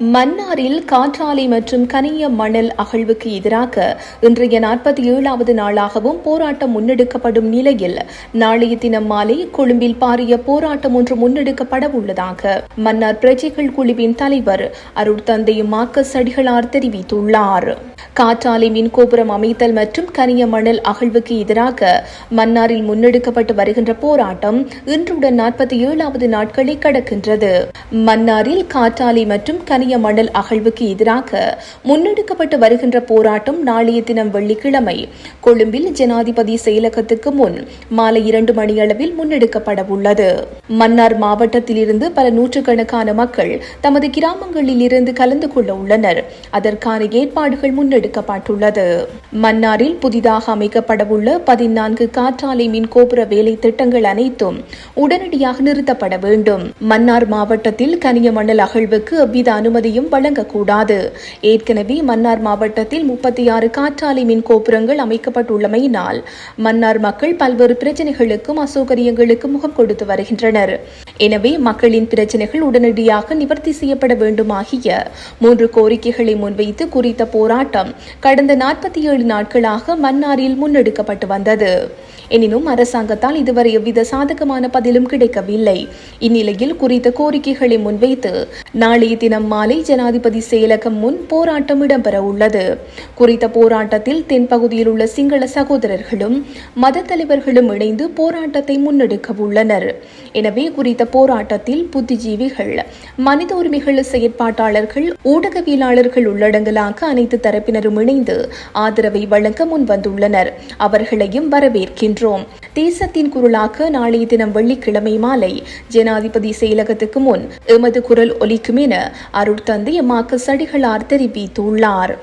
மன்னாரில் காற்றாலை மற்றும் கனிய மணல் அகழ்வுக்கு எதிராக இன்றைய நாற்பத்தி ஏழாவது நாளாகவும் போராட்டம் முன்னெடுக்கப்படும் நிலையில் நாளைய தினம் மாலை கொழும்பில் பாரிய போராட்டம் ஒன்று முன்னெடுக்கப்பட உள்ளதாக மன்னார் பிரஜைகள் குழுவின் தலைவர் அருட்தந்தை மார்க்கஸ் அடிகளார் தெரிவித்துள்ளார். காற்றாலை மின் கோபுரம் அமைத்தல் மற்றும் கனிய மணல் அகழ்வுக்கு எதிராக மன்னாரில் முன்னெடுக்கப்பட்டு வருகின்ற போராட்டம் இன்றுடன் நாற்பத்தி ஏழாவது நாட்களை கடக்கின்றது. மன்னாரில் காற்றாலை மற்றும் கனிய மணல் அகழ்வுக்கு எதிராக முன்னெடுக்கப்பட்டு வருகின்ற போராட்டம் நாளைய தினம் வெள்ளிக்கிழமை. கொழும்பில் ஜனாதிபதி செயலகத்துக்கு முன் மாலை இரண்டு மணியளவில் முன்னெடுக்கப்பட உள்ளது. மன்னார் மாவட்டத்திலிருந்து பல நூற்றுக்கணக்கான மக்கள் தமது கிராமங்களில் இருந்து கலந்து கொள்ள உள்ளனர். அதற்கான ஏற்பாடுகள் முன்னெடுக்கப்பட்டுள்ளது. மன்னாரில் புதிதாக அமைக்கப்படவுள்ள பதினான்கு காற்றாலை மின் கோபுர வேலை திட்டங்கள் அனைத்தும் உடனடியாக நிறுத்தப்பட வேண்டும். மன்னார் மாவட்டத்தில் கனிய மணல் அகழ்வுக்கு எவ்வித அனுமதியும் வழங்கக்கூடாது. ஏற்கனவே மன்னார் மாவட்டத்தில் முப்பத்தி ஆறு காற்றாலை மின் கோபுரங்கள் அமைக்கப்பட்டுள்ளமையினால் மன்னார் மக்கள் பல்வேறு பிரச்சனைகளுக்கும் அசௌகரியங்களுக்கும் முகம் கொடுத்து வருகின்றனர். எனவே மக்களின் பிரச்சனைகள் உடனடியாக நிவர்த்தி செய்யப்பட வேண்டுமாகிய மூன்று கோரிக்கைகளை முன்வைத்து குறித்த போராட்டம் கடந்த நாற்பத்தி ஏழு நாட்களாக மன்னாரில் முன்னெடுக்கப்பட்டு வந்தது. எனினும் அரசாங்கத்தால் இதுவரை எவ்வித சாதகமான பதிலும் கிடைக்கவில்லை. இந்நிலையில் குறித்த கோரிக்கைகளை முன்வைத்து நாளைய தினம் மாலை ஜனாதிபதி செயலகம் முன் போராட்டம் இடம்பெற உள்ளது. குறித்த போராட்டத்தில் தென்பகுதியில் உள்ள சிங்கள சகோதரர்களும் மத தலைவர்களும் இணைந்து போராட்டத்தை முன்னெடுக்க உள்ளனர். எனவே குறித்த போராட்டத்தில் புத்திஜீவிகள். மனித உரிமைகள் செயற்பாட்டாளர்கள் ஊடகவியலாளர்கள் உள்ளடங்கலாக அனைத்து தரப்பினரும் இணைந்து ஆதரவை வழங்க முன் வந்துள்ளனர் அவர்களையும் வரவேற்கின்றோம். தேசத்தின் குரலாக நாளைய தினம் வெள்ளிக்கிழமை மாலை ஜனாதிபதி செயலகத்துக்கு முன் எமது குரல் ஒலிக்கும் என அருட்தந்தை மாக்கு சடிகளார் தெரிவித்துள்ளார்.